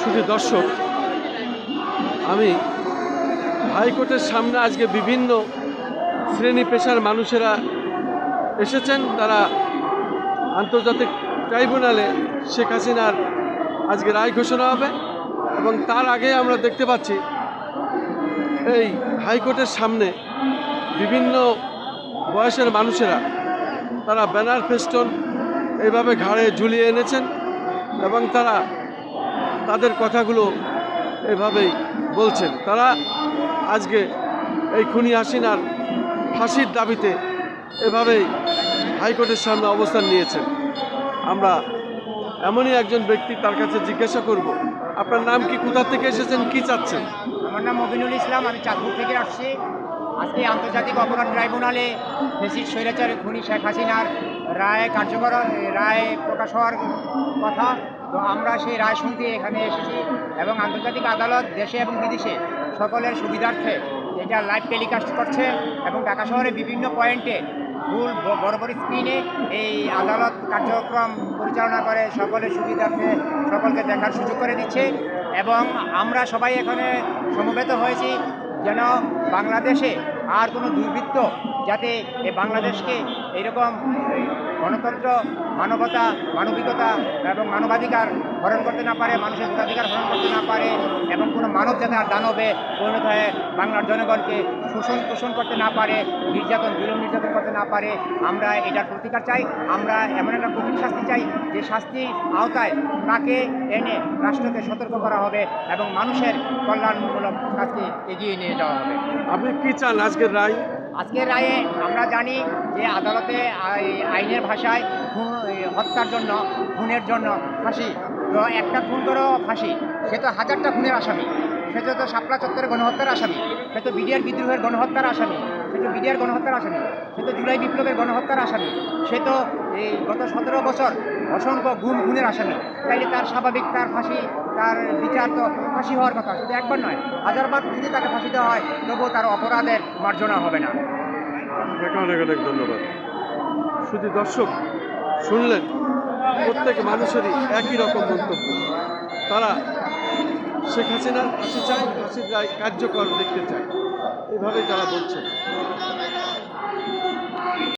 শুধু দর্শক, আমি হাইকোর্টের সামনে আজকে বিভিন্ন শ্রেণি পেশার মানুষেরা এসেছেন। তারা আন্তর্জাতিক ট্রাইব্যুনালে শেখ হাসিনার আজকে রায় ঘোষণা হবে এবং তার আগে আমরা দেখতে পাচ্ছি, এই হাইকোর্টের সামনে বিভিন্ন বয়সের মানুষেরা তারা ব্যানার ফেস্টন এইভাবে ঘাড়ে ঝুলিয়ে এনেছেন এবং তারা তাদের কথাগুলো এভাবেই বলছেন। তারা আজকে এই খুনি হাসিনার ফাঁসির দাবিতে এভাবেই হাইকোর্টের সামনে অবস্থান নিয়েছেন। আমরা এমনই একজন ব্যক্তি তার কাছে জিজ্ঞাসা করব, আপনার নাম কি, কোথা থেকে এসেছেন, কি চাচ্ছেন? আমার নাম মবিনুল ইসলাম, আমি চাঁদপুর থেকে আসছি। আজকে আন্তর্জাতিক অপরাধ ট্রাইব্যুনালে ফেসির স্বৈরাচার খুনি শেখ হাসিনার রায় কার্যকর রায় প্রকাশ হওয়ার কথা। তো আমরা সেই রায় শুনতে এখানে এসেছি এবং আন্তর্জাতিক আদালত দেশে এবং বিদেশে সকলের সুবিধার্থে এটা লাইভ টেলিকাস্ট করছে এবং ঢাকা শহরে বিভিন্ন পয়েন্টে ব- বড় বড় স্ক্রিনে এই আদালত কার্যক্রম পরিচালনা করে সকলের সুবিধার্থে সকলকে দেখার সুযোগ করে দিচ্ছে এবং আমরা সবাই এখানে সমবেত হয়েছি যেন বাংলাদেশে আর কোনো দুর্বৃত্ত যাতে এই বাংলাদেশকে এইরকম গণতন্ত্র, মানবতা, মানবিকতা এবং মানবাধিকার হরণ করতে না পারে, মানুষের ভোটাধিকার হরণ করতে না পারে এবং কোনো মানব যাতে আর দানবে পরিণত হয়ে বাংলার জনগণকে শোষণ পোষণ করতে না পারে, নির্যাতন, জুলুম নির্যাতন করতে না পারে, আমরা এটার প্রতিকার চাই, আমরা এমন একটা কঠিন শাস্তি চাই যে শাস্তির আওতায় তাকে এনে রাষ্ট্রকে সতর্ক করা হবে এবং মানুষের কল্যাণমূলক কাজকে এগিয়ে নিয়ে যাওয়া হবে। আপনি কি চান আজকের রায়? আজকের রায়ে আমরা জানি যে আদালতে আইনের ভাষায় হত্যার জন্য, খুনের জন্য ফাঁসি। তো একটা খুন করেও ফাঁসি। সে তো হাজারটা খুনের আসামি। সে তো শাপলা চত্বরের গণহত্যার আসামি। সে তো বিডিআর বিদ্রোহের গণহত্যার আসামি। সে তো বিডিআর গণহত্যার আসামি। সে তো জুলাই বিপ্লবের গণহত্যার আসামি। সে তো এই গত সতেরো বছর অসংখ্য গুম খুনের আসামি। তাইলে তার স্বাভাবিক তার ফাঁসি, তার বিচার তো ফাঁসি হওয়ার কথা। শুধু একবার নয়, হাজারবার যদি তাকে ফাঁসি দেওয়া হয়, তবুও তার অপরাধের মার্জনা হবে না। অনেক অনেক ধন্যবাদ। শুধু দর্শক, শুনলেন, প্রত্যেক মানুষেরই একই রকম মন্তব্য। তারা শেখ হাসিনার হাসি চায় হাসির রায় কার্যকর দেখতে চায়। এভাবে তারা বলছেন।